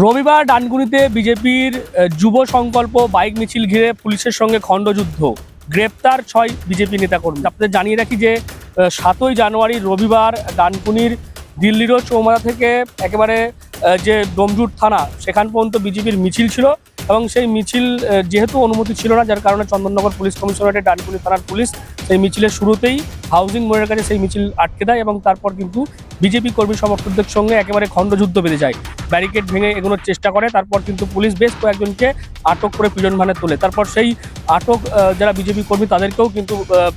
রবিবার ডানগুনিতে বিজেপির যুব সংকল্প বাইক মিছিল ঘিরে পুলিশের সঙ্গে খণ্ডযুদ্ধ। গ্রেপ্তার ছয় বিজেপি নেতাকর্মী। আপনাদের জানিয়ে রাখি যে সাতই জানুয়ারি রবিবার ডানকুনির দিল্লিরও চৌমাথা থেকে একেবারে যে ডোমজুট থানা, সেখান পর্যন্ত বিজেপির মিছিল ছিল। এবং সেই মিছিল যেহেতু অনুমতি ছিল না, যার কারণে চন্দননগর পুলিশ কমিশনারেটের ডানকুনি থানার পুলিশ সেই মিছিলের শুরুতেই হাউজিং মোড়ের কাছে সেই মিছিল আটকে দেয় এবং তারপর কিন্তু বিজেপি কর্মী সমর্থকদের সঙ্গে একেবারে খণ্ডযুদ্ধ বেঁধে যায়। ব্যারিকেড ভেঙে এগোনোর চেষ্টা করে, তারপর কিন্তু পুলিশ বেশ কয়েকজনকে আটক করে পিজন ভানে তোলে। তারপর সেই আটক যারা বিজেপি কর্মী তাদেরকেও কিন্তু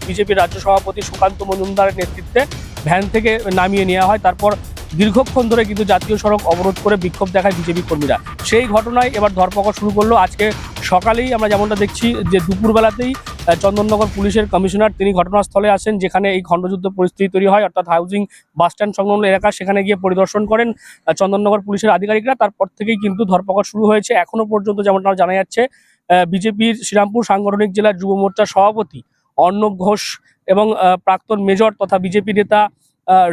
বিজেপির রাজ্য সভাপতি সুকান্ত মজুমদারের নেতৃত্বে ভ্যান থেকে নামিয়ে নেওয়া হয়। তারপর দীর্ঘক্ষণ ধরে কিন্তু জাতীয় সড়ক অবরোধ করে বিক্ষোভ দেখায় বিজেপি কর্মীরা। সেই ঘটনায় এবার ধরপাকড় শুরু করল আজকে সকালেই আমরা যেমনটা দেখছি যে দুপুরবেলাতেই চন্দননগর পুলিশের কমিশনার তিনি ঘটনাস্থলে আসেন যেখানে এই খণ্ডযুদ্ধ পরিস্থিতি তৈরি হয়, অর্থাৎ হাউজিং বাসস্ট্যান্ড সংলগ্ন এলাকা সেখানে গিয়ে পরিদর্শন করেন চন্দননগর পুলিশের আধিকারিকরা। তারপর থেকেই কিন্তু ধরপাকড় শুরু হয়েছে। এখনও পর্যন্ত যেমনটা জানা যাচ্ছে বিজেপির শ্রীরামপুর সাংগঠনিক জেলার যুব মোর্চার সভাপতি অর্ণব ঘোষ এবং প্রাক্তন মেজর তথা বিজেপি নেতা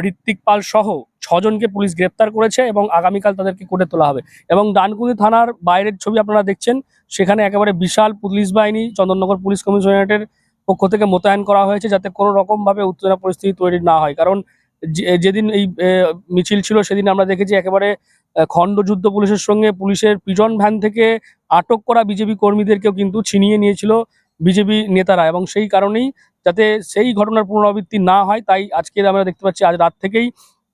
ঋত্বিক পাল সহ ছজনকে পুলিশ গ্রেপ্তার করেছে এবং আগামীকাল তাদেরকে কোর্টে তোলা হবে। এবং ডানকুনি থানার বাইরের ছবি আপনারা দেখছেন, সেখানে একেবারে বিশাল পুলিশ বাহিনী, চন্দননগর পুলিশ কমিশনারেটের পক্ষ থেকে মোতায়েন করা হয়েছে যাতে কোনো রকম ভাবে উত্তেজনা পরিস্থিতি তৈরি না হয়। কারণ যেদিন এই মিছিল ছিল, সেদিন আমরা দেখেছি একেবারে খণ্ডযুদ্ধ পুলিশের সঙ্গে পুলিশের পিজন ভ্যান থেকে আটক করা বিজেপি কর্মীদেরকেও কিন্তু ছিনিয়ে নিয়েছিল বিজেপি নেতারা। এবং সেই কারণেই যাতে সেই ঘটনার পুনরাবৃত্তি না হয়, তাই আজকে আমরা দেখতে পাচ্ছি, আজ রাত থেকেই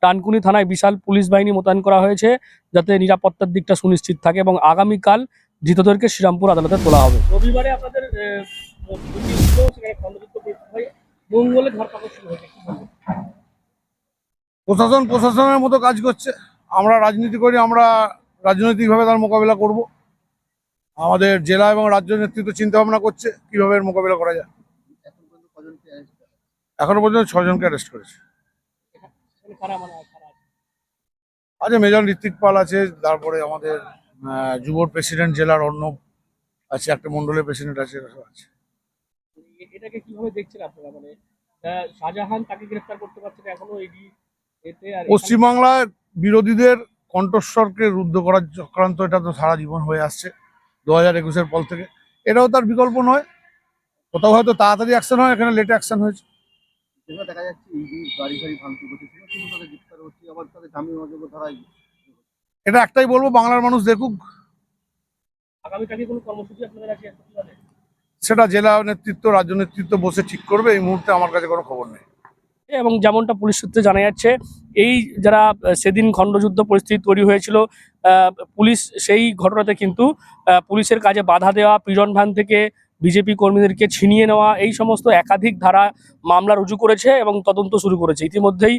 ডানকুনি থানায় বিশাল পুলিশ বাহিনী মোতায়েন করা হয়েছে যাতে নিরাপত্তার দিকটা সুনিশ্চিত থাকে এবং আগামীকাল ধৃতদেরকে শ্রীরামপুর আদালতে তোলা হবে। রবিবারে আপনাদের মঙ্গলে ধরপাকড় শুরু হয়েছে। প্রশাসন প্রশাসনের মতো কাজ করছে। আমরা রাজনীতি করি আমরা রাজনৈতিকভাবে তার মোকাবিলা করব। আমাদের জেলা এবং রাজ্য নেতৃত্ব চিন্তা ভাবনা করছে কীভাবে মোকাবিলা করা যায়। এখনও পর্যন্ত ছজনকে অ্যারেস্ট করেছে। আছে মেজর ঋত্বিক পাল আছে তারপরে আমাদের যুবর প্রেসিডেন্ট জেলার অন্য আছে একটা মন্ডলের প্রেসিডেন্ট আছে আছে। এটাকে কীভাবে দেখছেন আপনারা? মানে আহ, শাহজাহান তাকে গ্রেফতার করতে পারছে না এখনও এডি এতে আর এখানে- পশ্চিমবাংলায় বিরোধীদের কণ্ঠস্বরকে রুদ্ধ করার চক্রান্ত এটা তো সারা জীবন হয়ে আসছে দু হাজার একুশের পর থেকে। এটাও তার বিকল্প নয়। কোথাও হয়তো তাড়াতাড়ি অ্যাকশন হয় এখানে লেট অ্যাকশন হয়েছে। যেগুলো দেখা যাচ্ছে ইডি গাড়ি গাড়ি ভাঙচুর করছে কিন্তু তাদের গ্রেপ্তার হচ্ছে আবার তাদের জামিন অযোগ্য ধারায় এটা একটাই বলব বাংলার মানুষ দেখুক। আগামীকালকে কোনো কর্মসূচি আপনাদের আছে একটা কি বলে? সেটা জেলা নেতৃত্ব রাজ্য নেতৃত্ব বসে ঠিক করবে এই মুহূর্তে আমার কাছে কোনো খবর নেই। এবং যেমনটা পুলিশ সূত্রে জানা যাচ্ছে এই যারা সেদিন খণ্ডযুদ্ধ পরিস্থিতি তৈরি হয়েছিল আহ, পুলিশ সেই ঘটনাতে কিন্তু আহ, পুলিশের কাজে বাধা দেওয়া পিজন ভ্যান থেকে বিজেপি কর্মীদেরকে ছিনিয়ে নেওয়া, এই সমস্ত একাধিক ধারা মামলা রুজু করেছে এবং তদন্ত শুরু করেছে। ইতিমধ্যেই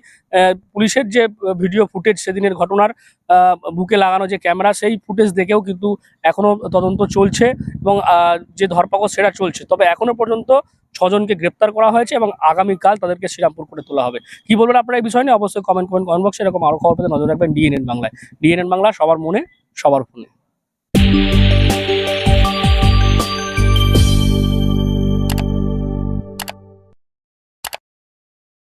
পুলিশের যে ভিডিও ফুটেজ সেদিনের ঘটনার বুকে লাগানো যে ক্যামেরা, সেই ফুটেজ দেখেও কিন্তু এখনও তদন্ত চলছে এবং যে ধরপাকড় সেটা চলছে। তবে এখনও পর্যন্ত ছজনকে গ্রেপ্তার করা হয়েছে এবং আগামীকাল তাদেরকে শ্রীরামপুর করে তোলা হবে। কি বলবেন আপনারা এই বিষয় নিয়ে? অবশ্যই কমেন্ট কমেন্ট কমেন্ট বক্সে এরকম আরও খবর পেতে নজর রাখবেন ডিএনএন বাংলায়। ডিএনএন বাংলা সবার মনে, সবার ফোনে।